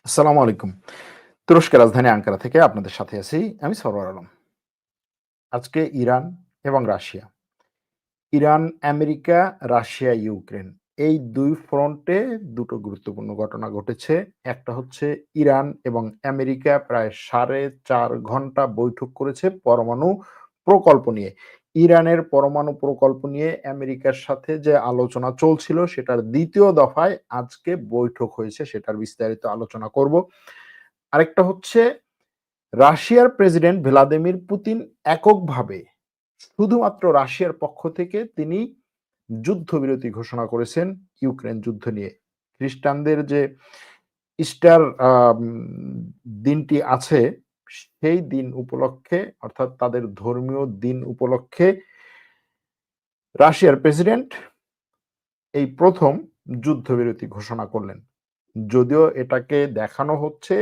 আসসালামু আলাইকুম। তুরস্কের রাজধানী আঙ্কারা থেকে আপনাদের সাথে আছি আমি সরওয়ার আলম। আজকে ইরান এবং Russia. Iran, America, Russia, Ukraine এই দুই ফ্রন্টে দুটো গুরুত্বপূর্ণ ঘটনা ঘটেছে। একটা হচ্ছে ইরান এবং আমেরিকা প্রায় ৪.৫ ঘণ্টা বৈঠক করেছে পরমাণু প্রকল্প নিয়ে। ইরানের পরমাণু প্রকল্প নিয়ে আমেরিকার সাথে যে আলোচনা চলছিল, সেটার দ্বিতীয় দফায় আজকে বৈঠক হয়েছে, সেটার বিস্তারিত আলোচনা করব। আরেকটা হচ্ছে, রাশিয়ার প্রেসিডেন্ট ভ্লাদিমির পুতিন এককভাবে শুধুমাত্র রাশিয়ার পক্ষ থেকে তিনি যুদ্ধবিরতি ঘোষণা করেছেন ইউক্রেন যুদ্ধ নিয়ে। খ্রিস্টানদের যে ইস্টার দিনটি আছে সেই দিন উপলক্ষে, অর্থাৎ তাদের ধর্মীয় দিন উপলক্ষে, রাশিয়ার প্রেসিডেন্ট এই ১ম যুদ্ধবিরতি ঘোষণা করলেন। যদিও এটাকে দেখানো হচ্ছে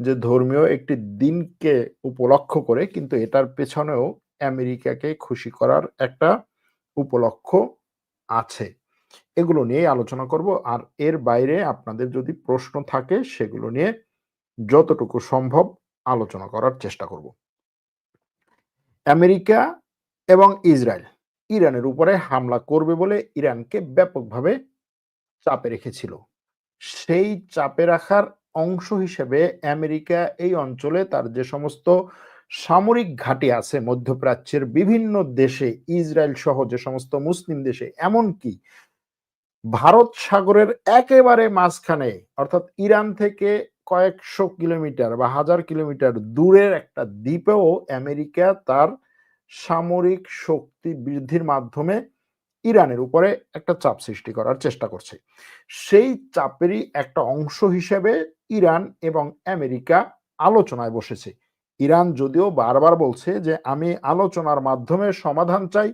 যে ধর্মীয় একটি দিনকে উপলক্ষ করে, কিন্তু এটার পেছনেও আমেরিকাকে খুশি করার একটা উপলক্ষ আছে। এগুলো নিয়েই আলোচনা করব। আর এর বাইরে আপনাদের যদি প্রশ্ন থাকে, সেগুলো নিয়ে যতটুকু সম্ভব আলোচনা করার চেষ্টা করব। আমেরিকা এবং ইসরায়েল ইরানের উপরে হামলা করবে বলে ইরানকে ব্যাপকভাবে চাপে রেখেছিল। সেই চাপে রাখার অংশ হিসেবে আমেরিকা এই অঞ্চলে তার যে সমস্ত সামরিক ঘাঁটি আছে, মধ্যপ্রাচ্যের বিভিন্ন দেশে, ইসরায়েল সহ যে সমস্ত মুসলিম দেশে, এমনকি ভারত সাগরের একেবারে মাঝখানে, অর্থাৎ ইরান থেকে কয়েকশো কিলোমিটার বা হাজার কিলোমিটার দূরের একটা দ্বীপেও আমেরিকা তার সামরিক শক্তি বৃদ্ধির মাধ্যমে ইরানের উপরে একটা চাপ সৃষ্টি করার চেষ্টা করছে। সেই চাপেরই একটা অংশ হিসেবে ইরান এবং আমেরিকা আলোচনায় বসেছে। ইরান যদিও বারবার বলছে যে আমি আলোচনার মাধ্যমে সমাধান চাই,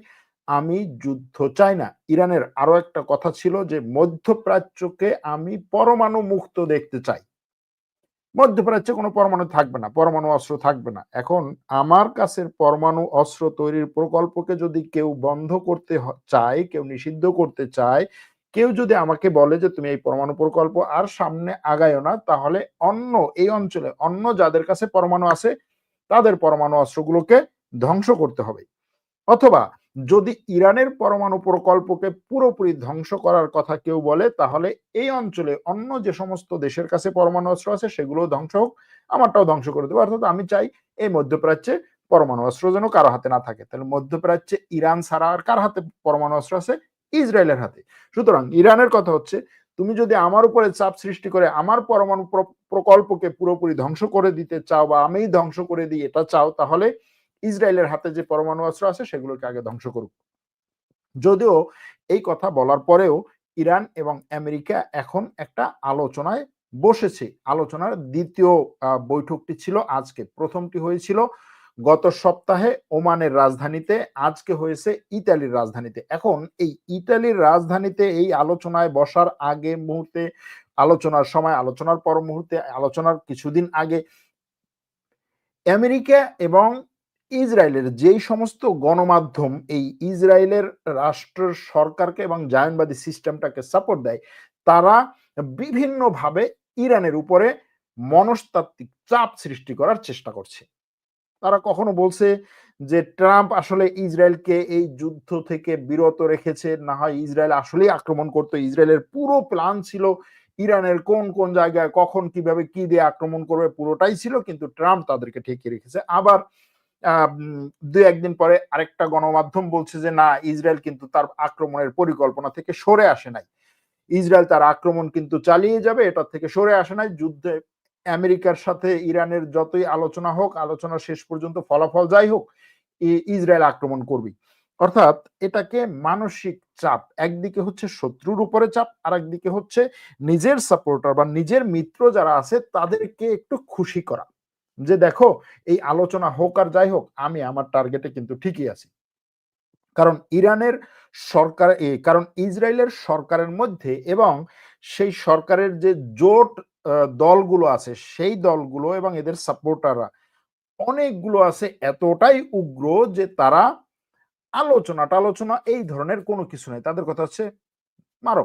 আমি যুদ্ধ চাই না। ইরানের আরও একটা কথা ছিল যে মধ্যপ্রাচ্যকে আমি পরমাণু মুক্ত দেখতে চাই। মধ্যপ্রাচ্যে কোনো পরমাণু থাকবে না, পরমাণু অস্ত্র থাকবে না। এখন আমার কাছের পরমাণু অস্ত্র তৈরির প্রকল্পকে যদি কেউ বন্ধ করতে চায়, কেউ নিষিদ্ধ করতে চায়, কেউ যদি আমাকে বলে যে তুমি এই পরমাণু প্রকল্প আর সামনে আগায়ও না, তাহলে অন্য এই অঞ্চলে অন্য যাদের কাছে পরমাণু আছে তাদের পরমাণু অস্ত্রগুলোকে ধ্বংস করতে হবে। অথবা যদি ইরানের পরমাণু প্রকল্পকে পুরোপুরি ধ্বংস করার কথা কেউ বলে, তাহলে এই অঞ্চলে অন্য যে সমস্ত দেশের কাছে পরমাণু অস্ত্র আছে সেগুলো ধ্বংস হোক, আমারটাও ধ্বংস করে দেবো। অর্থাৎ আমি চাই এই মধ্যপ্রাচ্যে পরমাণু অস্ত্র যেন কারও হাতে না থাকে। তাহলে মধ্যপ্রাচ্যে ইরান ছাড়া আর কার হাতে পরমাণু অস্ত্র আছে? ইসরায়েলের হাতে। সুতরাং ইরানের কথা হচ্ছে, তুমি যদি আমার উপরে চাপ সৃষ্টি করে আমার পরমাণু প্রকল্পকে পুরোপুরি ধ্বংস করে দিতে চাও বা আমিই ধ্বংস করে দিই, এটা চাও, তাহলে ইসরায়েলের হাতে যে পরমাণু অস্ত্র আছে, সেগুলোকে আগে ধ্বংস করুক। যদিও এই কথা বলার পরেও ইরান এবং আমেরিকা এখন একটা আলোচনায় বসেছে। আলোচনার দ্বিতীয় বৈঠকটি ছিল আজকে। প্রথমটি হয়েছিল গত সপ্তাহে ওমানের রাজধানীতে, আজকে হয়েছে ইতালির রাজধানীতে। এখন এই ইতালির রাজধানীতে এই আলোচনায় বসার আগে মুহূর্তে, আলোচনার সময়, আলোচনার পর মুহূর্তে, আলোচনার কিছুদিন আগে আমেরিকা এবং ইসরায়েলের যেই সমস্ত গণমাধ্যম এই ইসরায়েলের রাষ্ট্রের সরকারকে এবং জায়নবাদী সিস্টেমটাকে সাপোর্ট দেয়, তারা বিভিন্নভাবে ইরানের উপরে মনস্তাত্ত্বিক চাপ সৃষ্টি করার চেষ্টা করছে। তারা কখনো বলছে যে ট্রাম্প আসলে ইসরায়েলকে এই যুদ্ধ থেকে বিরত রেখেছে, না হয় ইসরায়েল আসলেই আক্রমণ করতো। ইসরায়েলের পুরো প্ল্যান ছিল ইরানের কোন কোন জায়গায় কখন, কীভাবে, কি দিয়ে আক্রমণ করবে, পুরোটাই ছিল, কিন্তু ট্রাম্প তাদেরকে ঠেকিয়ে রেখেছে। আবার দুই একদিন পরে আরেকটা গণমাধ্যম বলছে যে, না, ইসরায়েল কিন্তু তার আক্রমণের পরিকল্পনা থেকে সরে আসে নাই। ইসরায়েল তার আক্রমণ কিন্তু চালিয়ে যাবে, এটা থেকে সরে আসে নাই। যুদ্ধে আমেরিকার সাথে ইরানের যতই আলোচনা হোক, আলোচনা শেষ পর্যন্ত ফলাফল যাই হোক ইসরায়েল আক্রমণ করবে অর্থাৎ এটাকে মানসিক চাপ, একদিকে হচ্ছে শত্রুর উপরে চাপ আর একদিকে হচ্ছে নিজের সাপোর্টার বা নিজের মিত্র যারা আছে, তাদেরকে একটু খুশি করা। যে দেখো, এই আলোচনা হোক আর যাই হোক, আমি আমার টার্গেটে কিন্তু ঠিকই আছি। কারণ ইরানের সরকার কারণ ইসরায়েলের সরকারের মধ্যে এবং সেই সরকারের যে জোট দলগুলো আছে, সেই দলগুলো এবং এদের সাপোর্টাররা অনেকগুলো আছে এতটাই উগ্র যে তারা আলোচনা টালোচনা এই ধরনের কোনো কিছু নেই। তাদের কথা হচ্ছে, মারো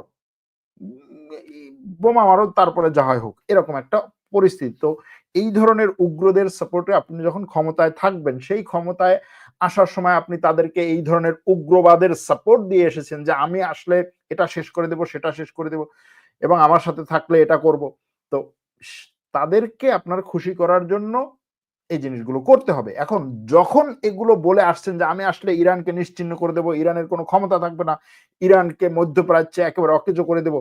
বোমা মারো, তারপরে যা হয় হোক, এরকম একটা পরিস্থিতি। তো এই ধরনের উগ্রদের সাপোর্টে আপনি যখন ক্ষমতায় থাকবেন, সেই ক্ষমতায় আসার সময় আপনি তাদেরকে এই ধরনের উগ্রবাদের সাপোর্ট দিয়ে এসেছেন যে, আমি আসলে এটা শেষ করে দেব, সেটা শেষ করে দেব এবং আমার সাথে থাকলে এটা করব। তো তাদেরকে আপনার খুশি করার জন্য এই জিনিসগুলো করতে হবে। এখন যখন এগুলো বলে আসছেন যে আমি আসলে ইরানকে নিশ্চিন্ন করে দেব, ইরানের কোনো ক্ষমতা থাকবে না, ইরানকে মধ্যপ্রাচ্যে একেবারে অকেজ করে দেব,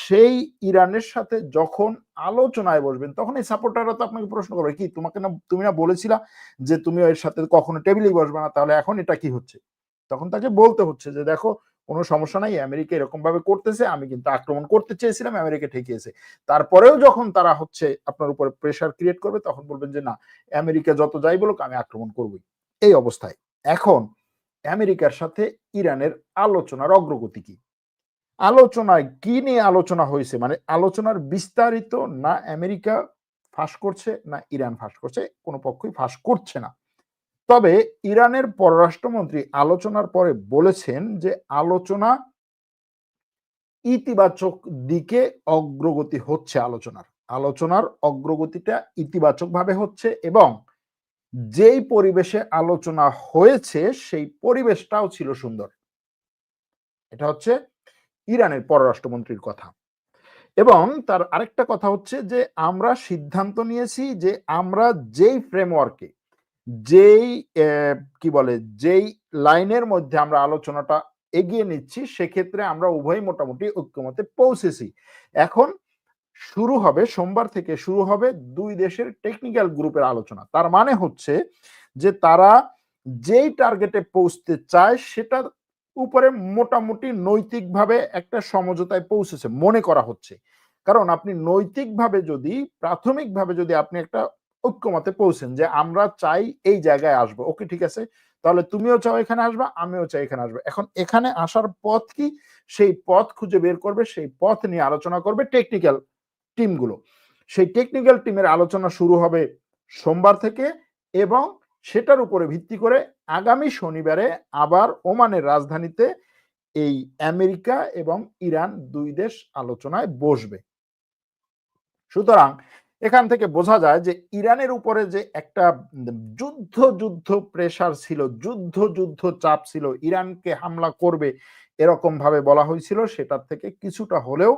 সেই ইরানের সাথে যখন আলোচনায় বসবেন, তখন এই সাপোর্টাররা তো আপনাকে প্রশ্ন করবে, কি তোমাকে না, তুমি না বলেছিলা যে তুমি এর সাথে কখনো টেবিলেই বসবে না? তাহলে এখন এটা কি হচ্ছে? তখন তাকে বলতে হচ্ছে যে, দেখো কোনো সমস্যা নাই, আমেরিকা এরকম ভাবে করতেছে, আমি কিন্তু আক্রমণ করতে চেয়েছিলাম, আমেরিকা ঠেকিয়েছে। তারপরেও যখন তারা হচ্ছে আপনার উপরে প্রেশার ক্রিয়েট করবে, তখন বলবেন যে, না, আমেরিকা যত যাই বলুক, আমি আক্রমণ করবই। এই অবস্থায়। এখন, আমেরিকার সাথে ইরানের আলোচনার অগ্রগতি কি? আলোচনায় কি নিয়ে আলোচনা হয়েছে? মানে আলোচনার বিস্তারিত না আমেরিকা ফাঁস করছে, না ইরান ফাঁস করছে, কোনো পক্ষই ফাঁস করছে না। তবে ইরানের পররাষ্ট্রমন্ত্রী আলোচনার পরে বলেছেন যে আলোচনা ইতিবাচক দিকে অগ্রগতি হচ্ছে আলোচনার। আলোচনার অগ্রগতিটা ইতিবাচকভাবে হচ্ছে এবং যেই পরিবেশে আলোচনা হয়েছে সেই পরিবেশটাও ছিল সুন্দর। এটা হচ্ছে ইরানের পররাষ্ট্রমন্ত্রীর কথা। এবং তার আরেকটা কথা হচ্ছে যে আমরা সিদ্ধান্ত নিয়েছি যে আমরা যেই ফ্রেমওয়ার্কে যেই কি বলে, যেই লাইনের মধ্যে আমরা আলোচনাটা এগিয়ে নিচ্ছি, সেক্ষেত্রে আমরা উভয় মোটামুটি ঐক্যমতে পৌঁছেছি। এখন শুরু হবে, সোমবার থেকে শুরু হবে দুই দেশের টেকনিক্যাল গ্রুপের আলোচনা। তার মানে হচ্ছে যে তারা যেই টার্গেটে পৌঁছতে চায়, সেটার উপরে মোটামুটি নৈতিকভাবে একটা সমঝোতায় পৌঁছেছে, মনে করা হচ্ছে। কারণ আপনি নৈতিকভাবে যদি, প্রাথমিকভাবে যদি আপনি একটা ঐক্যমতে পৌঁছেন যে আমরা চাই এই জায়গায় আসব। ওকে, ঠিক আছে? তাহলে তুমিও চাও এখানে আসবা, আমিও চাই এখানে আসব। এখন এখানে আসার পথ কি? সেই পথ খুঁজে বের করবে, সেই পথ নিয়ে আলোচনা করবে টেকনিক্যাল টিমগুলো সেই টেকনিক্যাল টিমের আলোচনা শুরু হবে সোমবার থেকে এবং সেটার উপরে ভিত্তি করে আগামী শনিবারে আবার ওমানের রাজধানীতে এই আমেরিকা এবং ইরান দুই দেশ আলোচনায় বসবে। সুতরাং এখান থেকে বোঝা যায় যে ইরানের উপরে যে একটা যুদ্ধ যুদ্ধ প্রেশার ছিল, যুদ্ধ যুদ্ধ চাপ ছিল, ইরানকে হামলা করবে এরকম ভাবে বলা হয়েছিল সেটার থেকে কিছুটা হলেও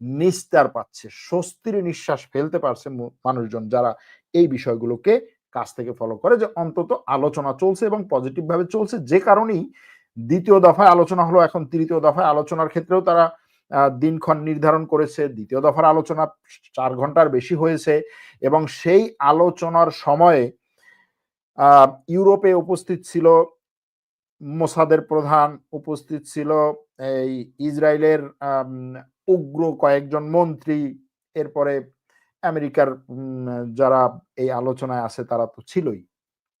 নিস্তার পাচ্ছে, স্বস্তির নিঃশ্বাস ফেলতে পারছে মানুষজন যারা এই বিষয়গুলোকে কাছ থেকে ফলো করে যে অন্তত আলোচনা চলছে এবং পজিটিভ ভাবে চলছে। যে কারণেই দ্বিতীয় দফায় আলোচনা হলো, এখন তৃতীয় দফায় আলোচনার ক্ষেত্রেও তারা দিনক্ষণ নির্ধারণ করেছে। দ্বিতীয় দফার আলোচনা চার ঘণ্টার বেশি হয়েছে এবং সেই আলোচনার সময়ে ইউরোপে উপস্থিত ছিল মোসাদের প্রধান, উপস্থিত ছিল এই ইসরায়েলের উগ্র কয়েকজন মন্ত্রী, এরপরে আমেরিকার যারা এই আলোচনায় আছে তারা তো ছিলই।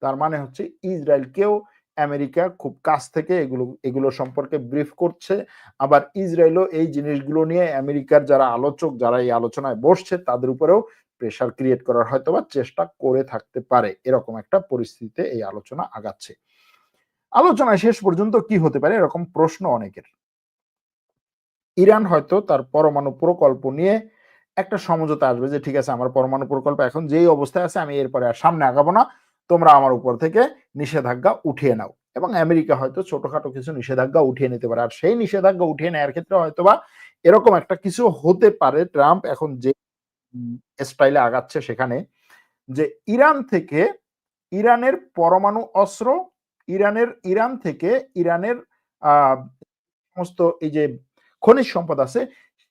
তার মানে হচ্ছে ইসরায়েলকেও আমেরিকা খুব কাছ থেকে এগুলো এগুলো সম্পর্কে ব্রিফ করছে। আবার ইসরায়েলও এই জিনিসগুলো নিয়ে আমেরিকার যারা আলোচক, যারা এই আলোচনায় বসছে, তাদের উপরেও প্রেশার ক্রিয়েট করার হয়তো বা চেষ্টা করে থাকতে পারে। এরকম একটা পরিস্থিতিতে এই আলোচনা আগাচ্ছে। আলোচনায় শেষ পর্যন্ত কি হতে পারে? এরকম প্রশ্ন অনেকের। ইরান হয়তো তার পরমাণু প্রকল্প নিয়ে একটা সমঝোতা আসবে যে, ঠিক আছে, আমার পরমাণু প্রকল্প এখন যেই অবস্থায় আছে, আমি এরপরে আর সামনে আগাবো না। তোমরা আমার উপর থেকে নিষেধাজ্ঞা উঠিয়ে নাও। এবং আমেরিকা হয়তো ছোটখাটো কিছু নিষেধাজ্ঞা উঠিয়ে নিতে পারে। আর সেই নিষেধাজ্ঞা উঠিয়ে নেওয়ার ক্ষেত্রে হয়তোবা এরকম একটা কিছু হতে পারে। ট্রাম্প এখন যে স্টাইলে আগাচ্ছে সেখানে যে ইরান থেকে ইরানের পরমাণু অস্ত্র, ইরানের, ইরান থেকে ইরানের সমস্ত এই যে খনিজ সম্পদ আছে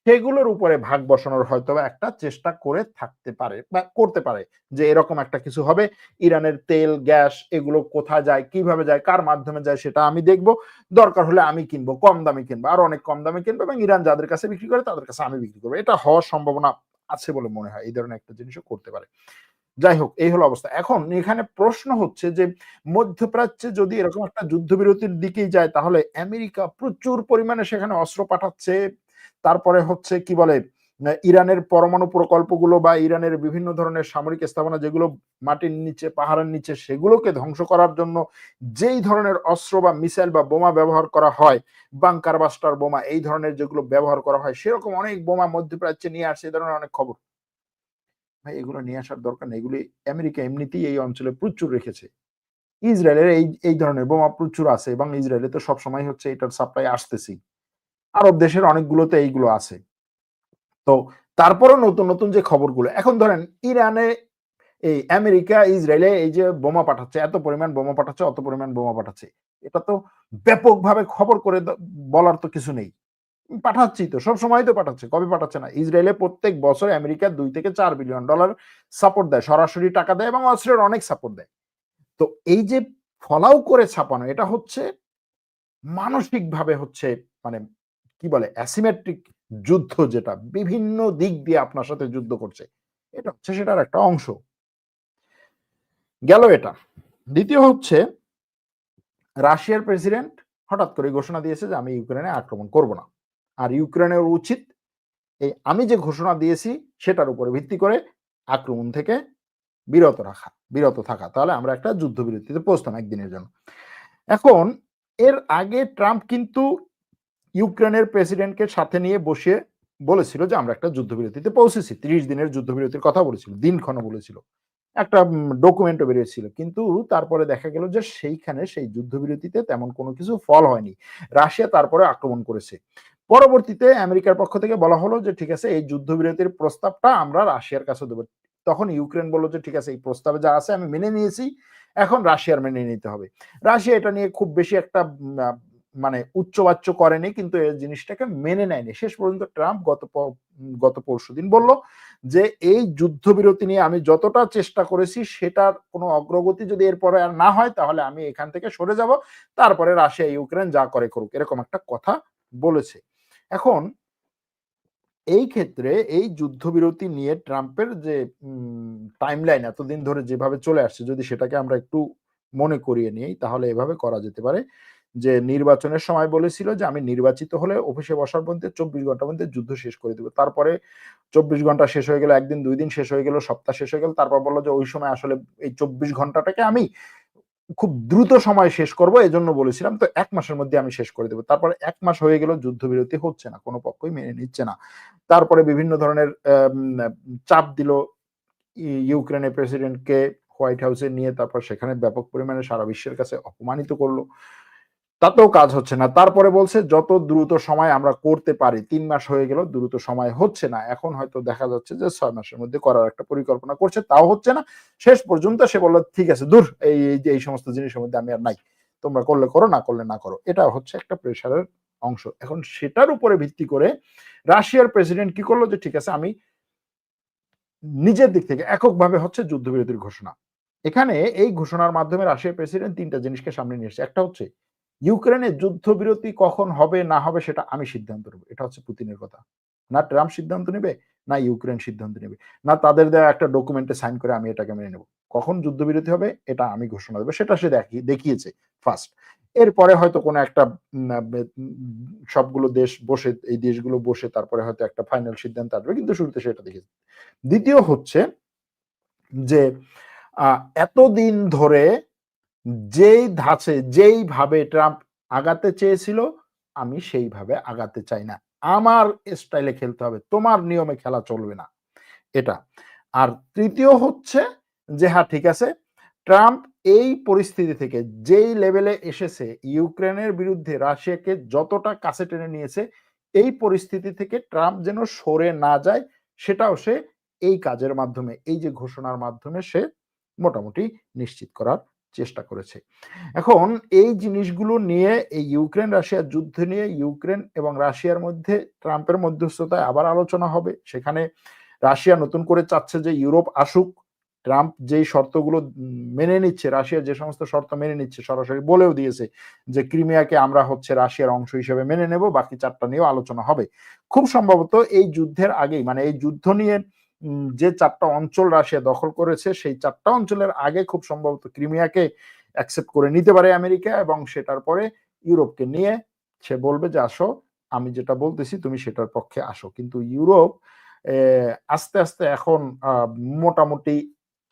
সেগুলোর উপরে ভাগ বসানোর হয়তো একটা চেষ্টা করে থাকতে পারে বা করতে পারে যে এরকম একটা কিছু হবে। ইরানের তেল, গ্যাস এগুলো কোথায় যায়, কীভাবে যায়, কার মাধ্যমে যায় সেটা আমি দেখব। দরকার হলে আমি কিনবো, কম দামে কিনবো, আর অনেক কম দামে কিনবো এবং ইরান যাদের কাছে বিক্রি করে তাদের কাছে আমি বিক্রি করব। এটা হওয়ার সম্ভাবনা আছে বলে মনে হয়, এই ধরনের একটা জিনিসও করতে পারে। যাই হোক, এই হলো অবস্থা। এখন এখানে প্রশ্ন হচ্ছে যে মধ্যপ্রাচ্যে যদি এরকম একটা যুদ্ধবিরতির দিকেই যায় তাহলে আমেরিকা প্রচুর পরিমাণে সেখানে অস্ত্র পাঠাচ্ছে তারপরে হচ্ছে কি বলে ইরানের পরমাণু প্রকল্পগুলো বা ইরানের বিভিন্ন ধরনের সামরিক স্থাপনা যেগুলো মাটির নিচে, পাহাড়ের নিচে, সেগুলোকে ধ্বংস করার জন্য যেই ধরনের অস্ত্র বা মিসাইল বা বোমা ব্যবহার করা হয়, বাংকার বাস্টার বোমা, এই ধরনের যেগুলো ব্যবহার করা হয়, সেরকম অনেক বোমা মধ্যপ্রাচ্যে নিয়ে আসছে এই ধরনের অনেক খবর। ভাই, এগুলো নিয়ে আসার দরকার নেই, এগুলি আমেরিকা এমনিতেই এই অঞ্চলে প্রচুর রেখেছে। ইসরায়েলের এই এই ধরনের বোমা প্রচুর আছে এবং ইসরায়েলে তো সবসময় হচ্ছে এটার সাপ্লাই আসতেছি আরব দেশের অনেকগুলোতে এইগুলো আছে। তো তারপরও নতুন নতুন যে খবরগুলো, এখন ধরেন ইরানে এই আমেরিকা, ইসরায়েলে এই যে বোমা পাঠাচ্ছে, এত পরিমাণ বোমা পাঠাচ্ছে, অত পরিমাণ বোমা পাঠাচ্ছে, এটা তো ব্যাপকভাবে খবর করে বলার তো কিছু নেই। পাঠাচ্ছি তো, সব সময় তো পাঠাচ্ছে, কবে পাঠাচ্ছে না। ইসরায়েলে প্রত্যেক বছর আমেরিকা দুই থেকে চার বিলিয়ন ডলার সাপোর্ট দেয়, সরাসরি টাকা দেয় এবং অস্ত্রের অনেক সাপোর্ট দেয়। তো এই যে ফলাও করে ছাপানো, এটা হচ্ছে মানসিকভাবে হচ্ছে মানে কি বলে অ্যাসিমেট্রিক যুদ্ধ যেটা বিভিন্ন দিক দিয়ে আপনার সাথে যুদ্ধ করছে, এটা হচ্ছে সেটার একটা অংশ। গেল এটা। দ্বিতীয় হচ্ছে, রাশিয়ার প্রেসিডেন্ট হঠাৎ করে ঘোষণা দিয়েছে যে আমি ইউক্রেনে আক্রমণ করব না। আর ইউক্রেনের উচিত এই আমি যে ঘোষণা দিয়েছি সেটার উপরে ভিত্তি করে আক্রমণ থেকে বিরত রাখা, বিরত থাকা। তাহলে আমরা একটা যুদ্ধবিরতিতে পৌঁছতাম একদিনের জন্য। এখন এর আগে ট্রাম্প কিন্তু ইউক্রেনের প্রেসিডেন্টকে সাথে নিয়ে বসে বলেছিল যে আমরা একটা যুদ্ধবিরতিতে পৌঁছেছি। ত্রিশ দিনের যুদ্ধবিরতির কথা বলেছিল, দিনক্ষণ বলেছিল। একটা ডকুমেন্টও বেরিয়েছিল। কিন্তু তারপরে দেখা গেল যে সেইখানে সেই যুদ্ধবিরতিতে তেমন কোনো কিছু ফল হয়নি। রাশিয়া তারপরে আক্রমণ করেছে। পরবর্তীতে আমেরিকার পক্ষ থেকে বলা হলো যে, ঠিক আছে, এই যুদ্ধবিরতির প্রস্তাবটা আমরা রাশিয়ার কাছে দেবো। তখন ইউক্রেন বলল যে, ঠিক আছে, এই প্রস্তাবে যা আছে আমি মেনে নিয়েছি। এখন রাশিয়ার মেনে নিতে হবে। রাশিয়া এটা নিয়ে খুব বেশি একটা মানে উচ্চবাচ্য করেনি, কিন্তু এই জিনিসটাকে মেনে নেয়নি। শেষ পর্যন্ত ট্রাম্প গত গত পরশু দিন বলল যে, এই যুদ্ধবিরতি নিয়ে আমি যতটা চেষ্টা করেছি, সেটার কোনো অগ্রগতি যদি এরপরে আর না হয়, তাহলে আমি এখান থেকে সরে যাব। তারপরে রাশিয়া, ইউক্রেন যা করে করুক। এরকম একটা কথা বলেছে। এখন এই ক্ষেত্রে এই যুদ্ধবিরতি নিয়ে ট্রাম্পের যে টাইমলাইন এতদিন ধরে যেভাবে চলে আসছে, যদি সেটাকে আমরা একটু মনে করিয়ে নিই, তাহলে এভাবে করা যেতে পারে। যে নির্বাচনের সময় বলেছিল যে আমি নির্বাচিত হলে অফিসে বসার মধ্যে চব্বিশ ঘণ্টার মধ্যে যুদ্ধ শেষ করে দেবো। তারপরে চব্বিশ ঘণ্টা শেষ হয়ে গেল, একদিন, দুই দিন শেষ হয়ে গেল, সপ্তাহ শেষ হয়ে গেল, তারপর বলল যে ওই সময় আসলে এই চব্বিশ ঘন্টাটাকে আমি খুব দ্রুত সময় শেষ করব জন্য বলেছিলাম, তো এক মাসের মধ্যে আমি শেষ করে দেবো। তারপরে এক মাস হয়ে গেল যুদ্ধবিরতি হচ্ছে না, কোনো পক্ষই মেনে নিচ্ছে না। তারপরে বিভিন্ন ধরনের চাপ দিল ইউক্রেনের প্রেসিডেন্টকে হোয়াইট হাউসে নিয়ে, তারপর সেখানে ব্যাপক পরিমাণে সারা বিশ্বের কাছে অপমানিত করল। তাতেও কাজ হচ্ছে না। তারপরে বলছে, যত দ্রুত সময় আমরা করতে পারি, তিন মাস হয়ে গেল, দ্রুত সময় হচ্ছে না। এখন হয়তো দেখা যাচ্ছে যে ছয় মাসের মধ্যে করার একটা পরিকল্পনা করছে, তাও হচ্ছে না। শেষ পর্যন্ত সে বলল, ঠিক আছে, দূর, এই যে, এই সমস্ত জিনিসের মধ্যে আমি আর নাই। তোমরা করলে করো, না করলে না করো। এটা হচ্ছে একটা প্রেশারের অংশ। এখন সেটার উপরে ভিত্তি করে রাশিয়ার প্রেসিডেন্ট কি করল যে, ঠিক আছে, আমি নিজের দিক থেকে এককভাবে হচ্ছে যুদ্ধবিরতির ঘোষণা। এখানে এই ঘোষণার মাধ্যমে রাশিয়ার প্রেসিডেন্ট তিনটা জিনিসকে সামনে নিয়ে এসেছে। একটা হচ্ছে ইউক্রেনের যুদ্ধবিরতি কখন হবে, না হবে, সেটা আমি সিদ্ধান্ত নেব। এটা হচ্ছে পুতিনের কথা। না ট্রাম্প সিদ্ধান্ত নেবে, না ইউক্রেন সিদ্ধান্ত নেবে। না তাদের দেওয়া একটা ডকুমেন্টে সাইন করে আমি এটাকে মেনে নেব। কখন যুদ্ধবিরতি হবে, এটা আমি ঘোষণা দেবো। সেটা সে দেখি, দেখিয়েছে ফার্স্ট এরপরে হয়তো কোনো একটা সবগুলো দেশ বসে, এই দেশগুলো বসে তারপরে হয়তো একটা ফাইনাল সিদ্ধান্ত আসবে, কিন্তু শুরুতে সেটা দেখেছে দ্বিতীয় হচ্ছে যে এতদিন ধরে যেই ধাঁচে, যেইভাবে ট্রাম্প আগাতে চেয়েছিল, আমি সেইভাবে আগাতে চাই না। আমার স্টাইলে খেলতে হবে, তোমার নিয়মে খেলা চলবে না। এটা। আর তৃতীয় হচ্ছে যে হ্যাঁ ঠিক আছে, ট্রাম্প এই পরিস্থিতি থেকে যেই লেভেলে এসেছে, ইউক্রেনের বিরুদ্ধে রাশিয়াকে যতটা কাছে টেনে নিয়েছে, এই পরিস্থিতি থেকে ট্রাম্প যেন সরে না যায়, সেটাও সে এই কাজের মাধ্যমে, এই যে ঘোষণার মাধ্যমে সে মোটামুটি নিশ্চিত করার চেষ্টা করেছে। এখন এই জিনিসগুলো নিয়ে এই ইউক্রেন রাশিয়ার যুদ্ধ নিয়ে ইউক্রেন এবং রাশিয়ার মধ্যে ট্রাম্পের মধ্যস্থতায় আবার আলোচনা হবে। সেখানে রাশিয়া নতুন করে চাচ্ছে যে ইউরোপ আসুক। ট্রাম্প যেই শর্তগুলো মেনে নিচ্ছে, রাশিয়া যে সমস্ত শর্ত মেনে নিচ্ছে, সরাসরি বলেও দিয়েছে যে ক্রিমিয়াকে আমরা হচ্ছে রাশিয়ার অংশ হিসেবে মেনে নেব, বাকি চারটা নিয়েও আলোচনা হবে। খুব সম্ভবত এই যুদ্ধের আগেই মানে এই যুদ্ধ নিয়ে যে চারটা অঞ্চল রাশিয়া দখল করেছে, সেই চারটা অঞ্চলের আগে খুব সম্ভবত ক্রিমিয়াকে অ্যাকসেপ্ট করে নিতে পারে আমেরিকা এবং সেটার পরে ইউরোপকে নিয়ে সে বলবে যে, আসো, আমি যেটা বলতেছি তুমি সেটার পক্ষে আসো। কিন্তু ইউরোপ আস্তে আস্তে এখন মোটামুটি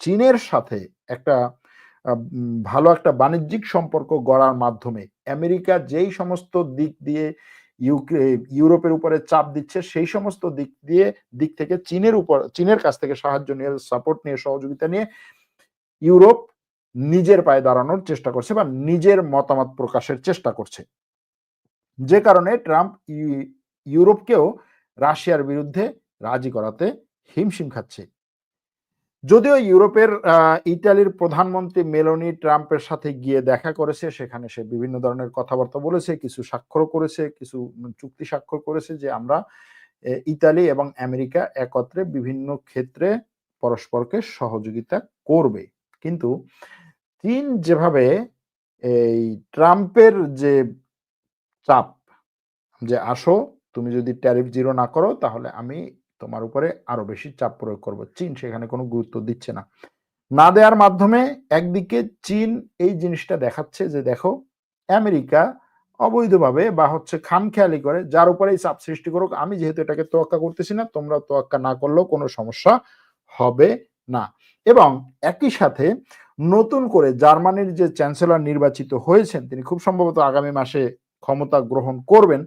চীনের সাথে একটা ভালো একটা বাণিজ্যিক সম্পর্ক গড়ার মাধ্যমে আমেরিকা যেই সমস্ত দিক দিয়ে ইউরোপের উপরে চাপ দিচ্ছে, সেই সমস্ত দিক দিয়ে, দিক থেকে চীনের উপর, চীনের কাছ থেকে সাহায্য নিয়ে সাপোর্ট নিয়ে, সহযোগিতা নিয়ে ইউরোপ নিজের পায়ে দাঁড়ানোর চেষ্টা করছে বা নিজের মতামত প্রকাশের চেষ্টা করছে। যে কারণে ট্রাম্প ইউরোপকেও রাশিয়ার বিরুদ্ধে রাজি করাতে হিমশিম খাচ্ছে। যদিও ইউরোপের ইটালির প্রধানমন্ত্রী মেলোনি ট্রাম্পের সাথে গিয়ে দেখা করেছে, সেখানে সে বিভিন্ন ধরনের কথাবার্তা বলেছে, কিছু স্বাক্ষর করেছে, কিছু চুক্তি স্বাক্ষর করেছে যে আমরা ইতালি এবং আমেরিকা একত্রে বিভিন্ন ক্ষেত্রে পরস্পরকে সহযোগিতা করবে। কিন্তু চীন যেভাবে এই ট্রাম্পের যে চাপ, যে আসো, তুমি যদি ট্যারিফ জিরো না করো, তাহলে আমি তোমার উপরে আরও বেশি চাপ প্রয়োগ করব। চীন সেখানে কোনো গুরুত্ব দিচ্ছে না। না দেওয়ার মাধ্যমে একদিকে চীন এই জিনিসটা দেখাচ্ছে যে দেখো, আমেরিকা অবৈধভাবে বা হচ্ছে খামখেয়ালি করে, যার উপরে চাপ সৃষ্টি করুক, আমি যেহেতু এটাকে তোয়াক্কা করতেছি না তোমরা তোয়াক্কা না করলেও কোনো সমস্যা হবে না। এবং একই সাথে নতুন করে জার্মানির যে চ্যান্সেলর নির্বাচিত হয়েছেন, তিনি খুব সম্ভবত আগামী মাসে ক্ষমতা গ্রহণ করবেন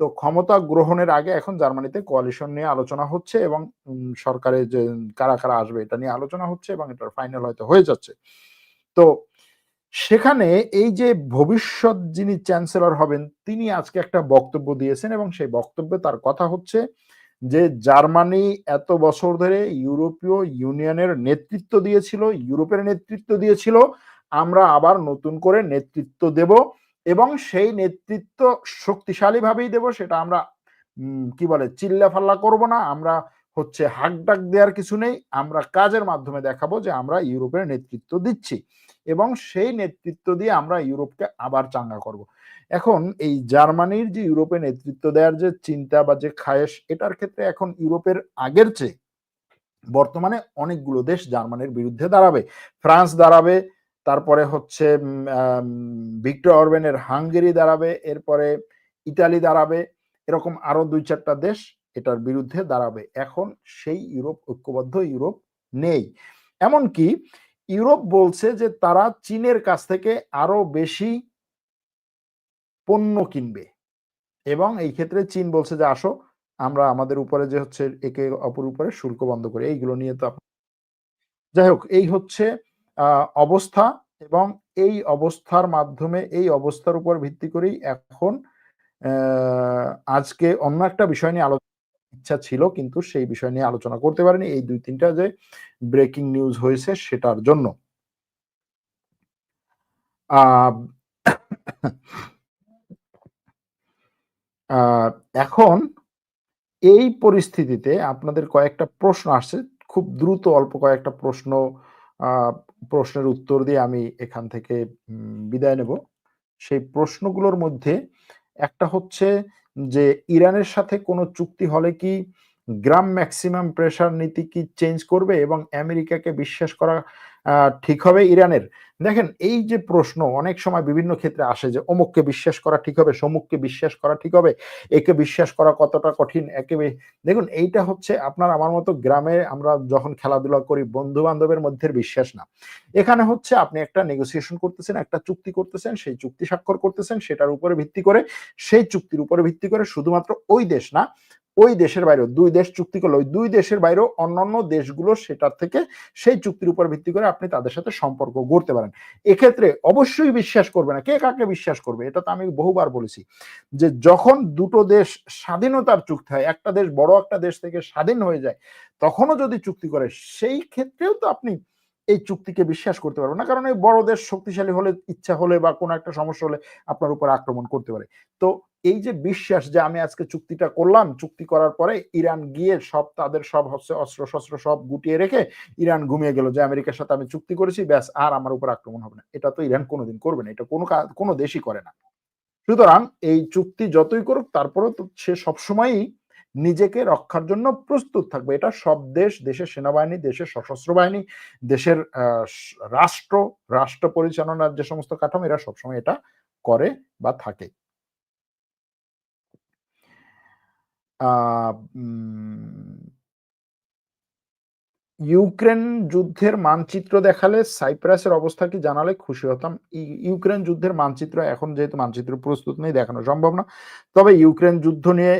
তো ক্ষমতা গ্রহণের আগে এখন জার্মানিতে কোয়ালিশন নিয়ে আলোচনা হচ্ছে এবং সরকারে যে কারা কারা আসবে এটা নিয়ে আলোচনা হচ্ছে এবং এটার ফাইনাল হয়তো হয়ে যাচ্ছে। তো সেখানে এই যে ভবিষ্যৎ যিনি চ্যান্সেলর হবেন, তিনি আজকে একটা বক্তব্য দিয়েছেন এবং সেই বক্তব্যে তার কথা হচ্ছে যে জার্মানি এত বছর ধরে ইউরোপীয় ইউনিয়নের নেতৃত্ব দিয়েছিল, ইউরোপের নেতৃত্ব দিয়েছিল, আমরা আবার নতুন করে নেতৃত্ব দেব। এবং সেই নেতৃত্ব শক্তিশালী ভাবেই দেব সেটা আমরা কি বলে চিল্লা ফাল্লা করব না। আমরা হচ্ছে হাক ডাক দেওয়ার কিছু নেই। আমরা কাজের মাধ্যমে দেখাবো যে আমরা ইউরোপের নেতৃত্ব দিচ্ছি এবং সেই নেতৃত্ব দিয়ে আমরা ইউরোপকে আবার চাঙ্গা করব। এখন এই জার্মানির যে ইউরোপে নেতৃত্ব দেওয়ার যে চিন্তা বা যে খায়েশ, এটার ক্ষেত্রে এখন ইউরোপের আগের চেয়ে বর্তমানে অনেকগুলো দেশ জার্মানির বিরুদ্ধে দাঁড়াবে। ফ্রান্স দাঁড়াবে তারপরে হচ্ছে ভিক্টর অরবেনের হাঙ্গেরি দাঁড়াবে, এরপরে ইতালি দাঁড়াবে, এরকম আরও দুই চারটা দেশ এটার বিরুদ্ধে দাঁড়াবে। এখন সেই ইউরোপ, ঐক্যবদ্ধ ইউরোপ নেই। এমনকি ইউরোপ বলছে যে তারা চীনের কাছ থেকে আরও বেশি পণ্য কিনবে। এবং এই ক্ষেত্রে চীন বলছে যে, আসো, আমরা আমাদের উপরে যে হচ্ছে একে অপর উপরে শুল্ক বন্ধ করি। এইগুলো নিয়ে তো যাই হোক, এই হচ্ছে অবস্থা এবং এই অবস্থার মাধ্যমে এই অবস্থার উপর ভিত্তি করেই এখন আজকে অন্য একটা বিষয় নিয়ে আলোচনা ইচ্ছা ছিল, কিন্তু সেই বিষয় নিয়ে আলোচনা করতে পারেনি। এই দুই তিনটা যে ব্রেকিং নিউজ হয়েছে সেটার জন্য। এখন এই পরিস্থিতিতে আপনাদের কয়েকটা প্রশ্ন আসছে। খুব দ্রুত অল্প কয়েকটা প্রশ্ন প্রশ্নের উত্তর দিয়ে আমি এখান থেকে বিদায় নেব। সেই প্রশ্নগুলোর মধ্যে একটা হচ্ছে যে, ইরানের সাথে কোনো চুক্তি হলে কি গ্রাম ম্যাক্সিমাম প্রেশার নীতি কি চেঞ্জ করবে এবং আমেরিকাকে বিশ্বাস করা ঠিক হবে ইরানের? দেখেন, এই যে প্রশ্ন অনেক সময় বিভিন্ন ক্ষেত্রে আসে যে, অমুককে বিশ্বাস করা ঠিক হবে, সমুককে বিশ্বাস করা ঠিক হবে, একে বিশ্বাস করা কতটা কঠিন, একে দেখুন, এইটা হচ্ছে আপনার আমার মতো গ্রামে আমরা যখন খেলাধুলা করি বন্ধু বান্ধবের মধ্যে বিশ্বাস না। এখানে হচ্ছে আপনি একটা নেগোসিয়েশন করতেছেন, একটা চুক্তি করতেছেন, সেই চুক্তি স্বাক্ষর করতেছেন, সেটার উপরে ভিত্তি করে, সেই চুক্তির উপরে ভিত্তি করে শুধুমাত্র ওই দেশ না ওই দেশের বাইরেও, দুই দেশ চুক্তি করল, ওই দুই দেশের বাইরেও অন্যান্য দেশগুলো সেটার থেকে সেই চুক্তির উপর ভিত্তি করে আপনি তাদের সাথে সম্পর্ক গড়তে পারেন। এক্ষেত্রে অবশ্যই বিশ্বাস করবে না। কে কাকে বিশ্বাস করবে? এটা তো আমি বহুবার বলেছি যে যখন দুটো দেশ স্বাধীনতার চুক্তি হয়, একটা দেশ বড়, একটা দেশ থেকে স্বাধীন হয়ে যায়, তখনও যদি চুক্তি করে, সেই ক্ষেত্রেও তো আপনি এই চুক্তিকে বিশ্বাস করতে পারবে না। কারণ এই বড় দেশ শক্তিশালী হলে, ইচ্ছা হলে বা কোনো একটা সমস্যা হলে আপনার উপর আক্রমণ করতে পারে। তো এই যে বিশ্বাস যে আমি আজকে চুক্তিটা করলাম, চুক্তি করার পরে ইরান গিয়ে সব তাদের সব হচ্ছে অস্ত্র শস্ত্র সব গুটিয়ে রেখে ইরান ঘুমিয়ে গেল যে আমেরিকার সাথে আমি চুক্তি করেছি, ব্যাস আর আমার উপর আক্রমণ হবে না। এটা তো ইরান কোনোদিন করবে না, এটা কোনো কোনো দেশই করে না। সুতরাং এই চুক্তি যতই করুক, তারপরেও তো সে সবসময়ই নিজেকে রক্ষার জন্য প্রস্তুত থাকবে। এটা সব দেশ, দেশের সেনাবাহিনী, দেশের সশস্ত্র বাহিনী, দেশের রাষ্ট্র রাষ্ট্র পরিচালনার যে সমস্ত কাঠামো, এরা সবসময় এটা করে বা থাকে। ইউক্রেন যুদ্ধের মানচিত্র দেখালে সাইপ্রাসের অবস্থা কি জানালে খুশি হতাম। ইউক্রেন যুদ্ধের মানচিত্র এখন যেহেতু মানচিত্র প্রস্তুত নেই, দেখানো সম্ভব না। তবে ইউক্রেন যুদ্ধ নিয়ে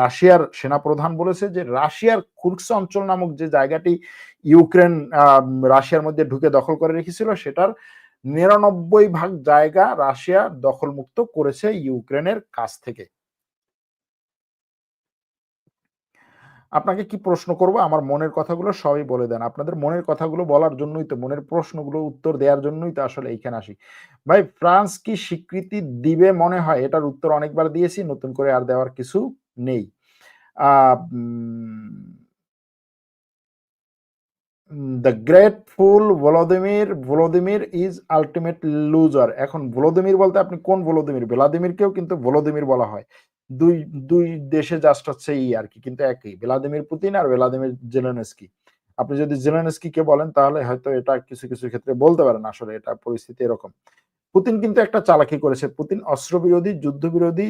রাশিয়ার সেনাপ্রধান বলেছে যে রাশিয়ার কুর্স অঞ্চল নামক যে জায়গাটি ইউক্রেন রাশিয়ার মধ্যে ঢুকে দখল করে রেখেছিল, সেটার নিরানব্বই ভাগ জায়গা রাশিয়া দখলমুক্ত করেছে ইউক্রেনের কাছ থেকে। আপনাকে কি প্রশ্ন করব? আমার মনের কথাগুলো সবই বলে দেন। আপনাদের মনের কথাগুলো বলার জন্যই তো, মনের প্রশ্নগুলো উত্তর দেওয়ার জন্যই তো আসলে এইখানে আসি। ভাই, ফ্রান্স কি স্বীকৃতি দিবে মনে হয়? এটার উত্তর অনেকবার দিয়েছি, নতুন করে আর দেওয়ার কিছু নেই। The grateful Volodymyr Volodymyr is ultimate loser এখন ভলোদিমির বলতে আপনি কোন ভলোদিমির ভ্লাদিমিরকেও কিন্তু ভলোদিমির বলা হয়। দুই দুই দেশে জাস্ট হচ্ছে ই আর কি কিন্তু একই। ভ্লাদিমির পুতিন আর ভ্লাদিমির জেলেনস্কি। আপনি যদি জেলেনস্কি কে বলেন, তাহলে হয়তো এটা কিছু কিছু ক্ষেত্রে বলতে পারেন আসলে এটা পরিস্থিতি এরকম। পুতিন কিন্তু একটা চালাকি করেছে। পুতিন অস্ত্র বিরোধী যুদ্ধ বিরোধী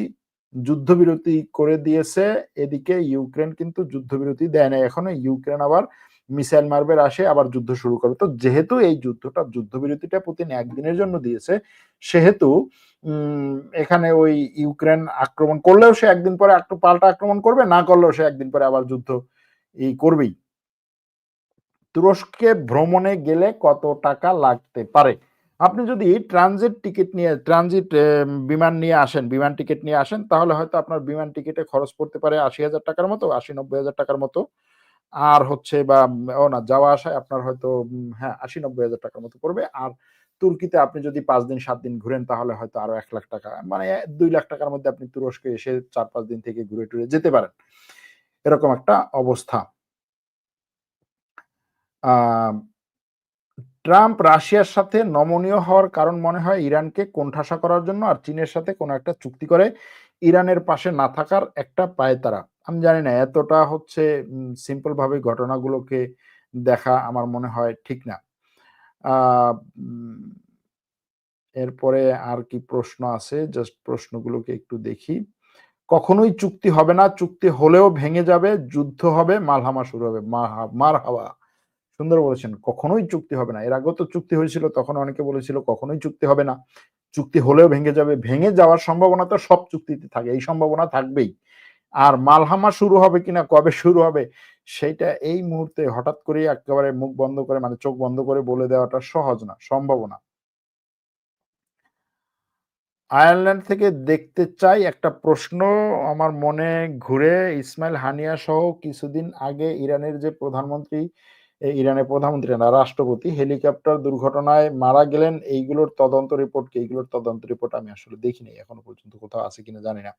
যুদ্ধবিরতি করে দিয়েছে। এদিকে ইউক্রেন কিন্তু যুদ্ধবিরতি দেয় না এখনও। ইউক্রেন আবার মিসাইল মারবে আসে আবার যুদ্ধ শুরু করবে। তো যেহেতু এই যুদ্ধটা, যুদ্ধবিরতিটা পুতিন একদিনের জন্য দিয়েছে, সেহেতু এখানে ওই ইউক্রেন আক্রমণ করলেও সে একদিন পরে একটু পাল্টা আক্রমণ করবে, না করলেও সে একদিন পরে আবার যুদ্ধ এই করবেই। তুরস্কে ভ্রমণে গেলে কত টাকা লাগতে পারে? আপনি যদি ট্রানজিট টিকিট নিয়ে, ট্রানজিট বিমান নিয়ে আসেন, বিমান টিকিট নিয়ে আসেন, তাহলে হয়তো আপনার বিমান টিকিটে খরচ পড়তে পারে আশি হাজার টাকার মতো, আশি নব্বই হাজার টাকার মতো। আর হচ্ছে বা, ও না, যাওয়া আসায় আপনার হয়তো হ্যাঁ আশি নব্বই হাজার টাকার মতো পড়বে। আর তুর্কিতে আপনি যদি পাঁচ দিন, সাত দিন ঘুরেন, তাহলে হয়তো আরও এক লাখ টাকা মানে দুই লাখ টাকার মধ্যে আপনি তুরস্কে এসে চার, পাঁচ দিন থেকে ঘুরে টুরে যেতে পারেন। এরকম একটা অবস্থা। ট্রাম্প রাশিয়ার সাথে নমনীয় হওয়ার কারণ মনে হয় ইরানকে কোণঠাসা করার জন্য আর চীনের সাথে কোনো একটা চুক্তি করে ইরানের পাশে না থাকার একটা পায় তারা। আমি জানি না, এতটা হচ্ছে সিম্পল ভাবে ঘটনাগুলোকে দেখা আমার মনে হয় ঠিক না। এরপরে আর কি প্রশ্ন আছে জাস্ট প্রশ্নগুলোকে একটু দেখি। কখনোই চুক্তি হবে না, চুক্তি হলেও ভেঙে যাবে, যুদ্ধ হবে, মালহামা শুরু হবে। মার হাওয়া সুন্দর বলেছেন, কখনোই চুক্তি হবে না। এর আগেও তো চুক্তি হয়েছিল, তখন অনেকে বলেছিল, কখনোই চুক্তি হবে না। চুক্তি হলেও ভেঙে যাবে, ভেঙে যাওয়ার সম্ভাবনা তো সব চুক্তিতে থাকে, এই সম্ভাবনা থাকবেই। আর মালহামা শুরু হবে কিনা, কবে শুরু হবে সেইটা এই মুহূর্তে হঠাৎ করে একেবারে মুখ বন্ধ করে মানে চোখ বন্ধ করে বলে দেওয়াটা সহজ না, সম্ভব না। আয়ারল্যান্ড থেকে দেখতে চাই একটা প্রশ্ন আমার মনে ঘুরে। ইসমাইল হানিয়া সহ কিছুদিন আগে ইরানের যে প্রধানমন্ত্রী ইরানের প্রধানমন্ত্রী না, রাষ্ট্রপতি হেলিকপ্টার দুর্ঘটনায় মারা গেলেন, এইগুলোর তদন্ত রিপোর্ট কি? এইগুলোর তদন্ত রিপোর্ট আমি আসলে দেখিনি এখনও পর্যন্ত কোথাও আছে কিনা জানি না।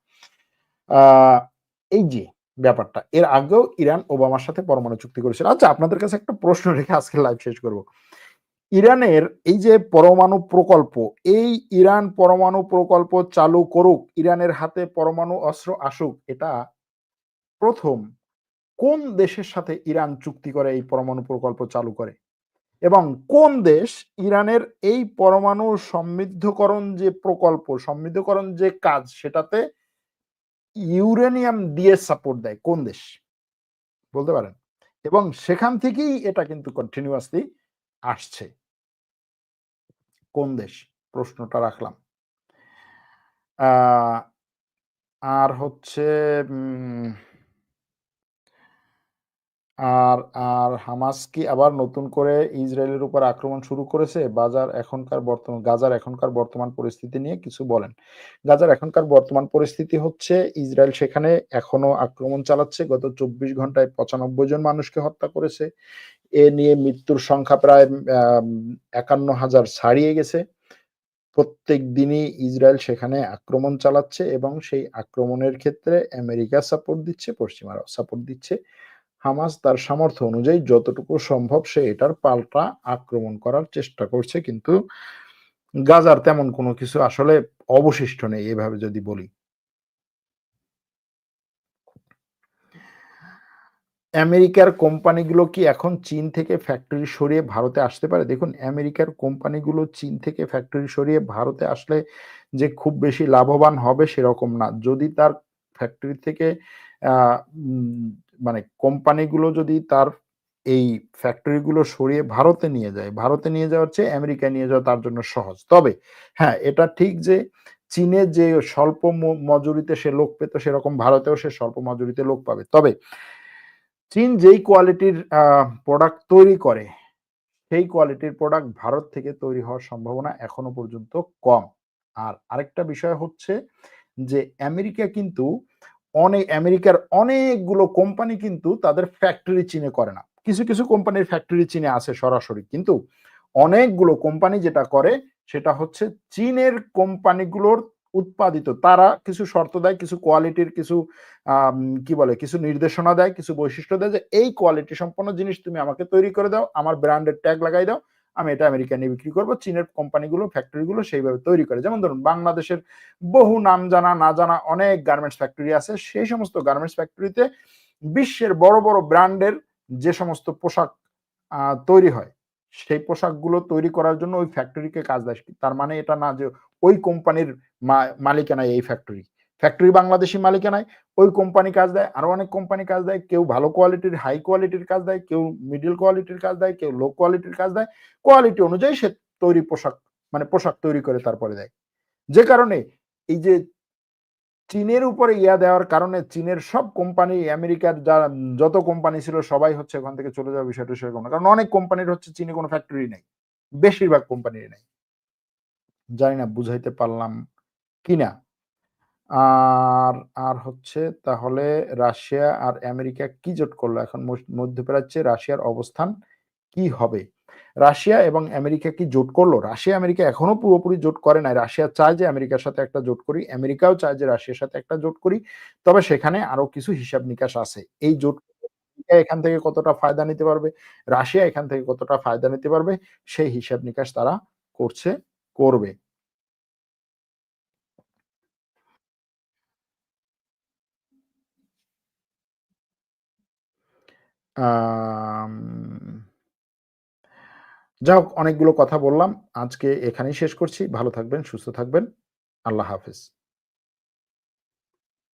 এই যে ব্যাপারটা, এর আগেও ইরান ওবামার সাথে পরমাণু চুক্তি করেছিল। আচ্ছা আপনাদের কাছে একটা প্রশ্ন রেখে আজকে লাইভ শেষ করব। ইরানের এই যে পরমাণু প্রকল্প, এই ইরান পরমাণু প্রকল্প চালু করুক, ইরানের হাতে পরমাণু অস্ত্র আসুক, এটা প্রথম কোন দেশের সাথে ইরান চুক্তি করে এই পরমাণু প্রকল্প চালু করে? এবং কোন দেশ ইরানের এই পরমাণু সমৃদ্ধকরণ যে প্রকল্প, সমৃদ্ধকরণ যে কাজ, সেটাতে ইউরেনিয়াম দিয়ে সাপোর্ট দেয় কোন দেশ? বলতে পারেন। এবং সেখান থেকেই এটা কিন্তু কন্টিনিউয়াসলি আসছে। কোন দেশ? প্রশ্নটা রাখলাম। আর হচ্ছে আর আর হামাস কি আবার নতুন করে ইসরায়েলের উপর আক্রমণ শুরু করেছে? বাজার এখনকার বর্তমান গাজার এখনকার বর্তমান পরিস্থিতি নিয়ে কিছু বলেন। গাজার এখনকার বর্তমান পরিস্থিতি হচ্ছে, ইসরায়েল সেখানে এখনও আক্রমণ চালাচ্ছে। গত চব্বিশ ঘন্টায় পঁচানব্বই জন মানুষকে হত্যা করেছে। এ নিয়ে মৃত্যুর সংখ্যা প্রায় একান্ন হাজার ছাড়িয়ে গেছে। প্রত্যেক দিনই ইসরায়েল সেখানে আক্রমণ চালাচ্ছে এবং সেই আক্রমণের ক্ষেত্রে আমেরিকা সাপোর্ট দিচ্ছে, পশ্চিমারাও সাপোর্ট দিচ্ছে। হামাস তার সামর্থ্য অনুযায়ী যতটুকু সম্ভব সে এটার পাল্টা আক্রমণ করার চেষ্টা করছে। কিন্তু গাজার তেমন কোনো কিছু আসলে অবশিষ্ট নেই, এভাবে যদি বলি। আমেরিকার কোম্পানিগুলো কি এখন চীন থেকে ফ্যাক্টরি সরিয়ে ভারতে আসতে পারে দেখুন আমেরিকার কোম্পানিগুলো চীন থেকে ফ্যাক্টরি সরিয়ে ভারতে আসলে যে খুব বেশি লাভবান হবে সেরকম না যদি তার ফ্যাক্টরি থেকে মানে কোম্পানিগুলো যদি তার এই ফ্যাক্টরিগুলো সরিয়ে ভারতে নিয়ে যায়। ভারতে নিয়ে যাওয়ার চেয়ে আমেরিকায় নিয়ে যাওয়া তার জন্য সহজ। তবে হ্যাঁ, এটা ঠিক যে চীনে যে স্বল্প মজুরিতে সে লোক পেত সেরকম ভারতেও সে স্বল্প মজুরিতে লোক পাবে। তবে চীন যেই কোয়ালিটির প্রোডাক্ট তৈরি করে, সেই কোয়ালিটির প্রোডাক্ট ভারত থেকে তৈরি হওয়ার সম্ভাবনা এখনও পর্যন্ত কম। আর আরেকটা বিষয় হচ্ছে যে আমেরিকা কিন্তু অনেক আমেরিকার অনেকগুলো কোম্পানি কিন্তু তাদের ফ্যাক্টরি চীনে করে না। কিছু, কিছু কোম্পানির ফ্যাক্টরি চীনে আছে সরাসরি। কিন্তু অনেকগুলো কোম্পানি যেটা করে সেটা হচ্ছে চীনের কোম্পানিগুলোর উৎপাদিত তারা কিছু শর্ত দেয়, কিছু কোয়ালিটির কিছু কি বলে কিছু নির্দেশনা দেয়, কিছু বৈশিষ্ট্য দেয় যে এই কোয়ালিটি সম্পন্ন জিনিস তুমি আমাকে তৈরি করে দাও, আমার ব্র্যান্ডের ট্যাগ লাগাই দাও। আমি এটা আমেরিকায় নিয়ে বিক্রি করব। চীনের কোম্পানিগুলো ফ্যাক্টরিগুলো সেইভাবে তৈরি করে। যেমন ধরুন বাংলাদেশের বহু নাম জানা না জানা অনেক গার্মেন্টস ফ্যাক্টরি আছে। সেই সমস্ত গার্মেন্টস ফ্যাক্টরিতে বিশ্বের বড়, বড় ব্র্যান্ডের যে সমস্ত পোশাক তৈরি হয়, সেই পোশাকগুলো তৈরি করার জন্য ওই ফ্যাক্টরিকে কাজ দেয়। তার মানে এটা না যে ওই কোম্পানির মালিকানায় এই ফ্যাক্টরি। ফ্যাক্টরি বাংলাদেশী মালিকানায়, ওই কোম্পানি কাজ দেয়, আরও অনেক কোম্পানি কাজ দেয়। কেউ ভালো কোয়ালিটির হাই কোয়ালিটির কাজ দেয়, কেউ মিডল কোয়ালিটির কাজ দেয়, কেউ লো কোয়ালিটির কাজ দেয়। কোয়ালিটি অনুযায়ী সে তৈরি পোশাক মানে পোশাক তৈরি করে তারপরে দেয়। যে কারণে এই যে চীনের উপরে ইয়া দেওয়ার কারণে চীনের সব কোম্পানি আমেরিকার যা যত কোম্পানি ছিল সবাই হচ্ছে ওখান থেকে চলে যাওয়ার বিষয়টা সেরকম না। কারণ অনেক কোম্পানির হচ্ছে চীনে কোনো ফ্যাক্টরি নেই বেশিরভাগ কোম্পানিরই নেই জানি না বুঝাইতে পারলাম কিনা? আর, আর হচ্ছে তাহলে রাশিয়া আর আমেরিকা কি জোট করল? এখন মধ্যপ্রাচ্যে রাশিয়ার অবস্থান কি হবে? রাশিয়া এবং আমেরিকা কি জোট করল? রাশিয়া আমেরিকা এখনও পুরোপুরি জোট করে নাই। রাশিয়া চায় যে আমেরিকার সাথে একটা জোট করি। আমেরিকাও চায় যে রাশিয়ার সাথে একটা জোট করি। তবে সেখানে আরও কিছু হিসাব নিকাশ আছে। এই জোট এখান থেকে কতটা ফায়দা নিতে পারবে, রাশিয়া এখান থেকে কতটা ফায়দা নিতে পারবে, সেই হিসাব নিকাশ তারা করছে, করবে। আম যাই হোক অনেকগুলো কথা বললাম। আজকে এখানেই শেষ করছি। ভালো থাকবেন, সুস্থ থাকবেন। আল্লাহ হাফেজ।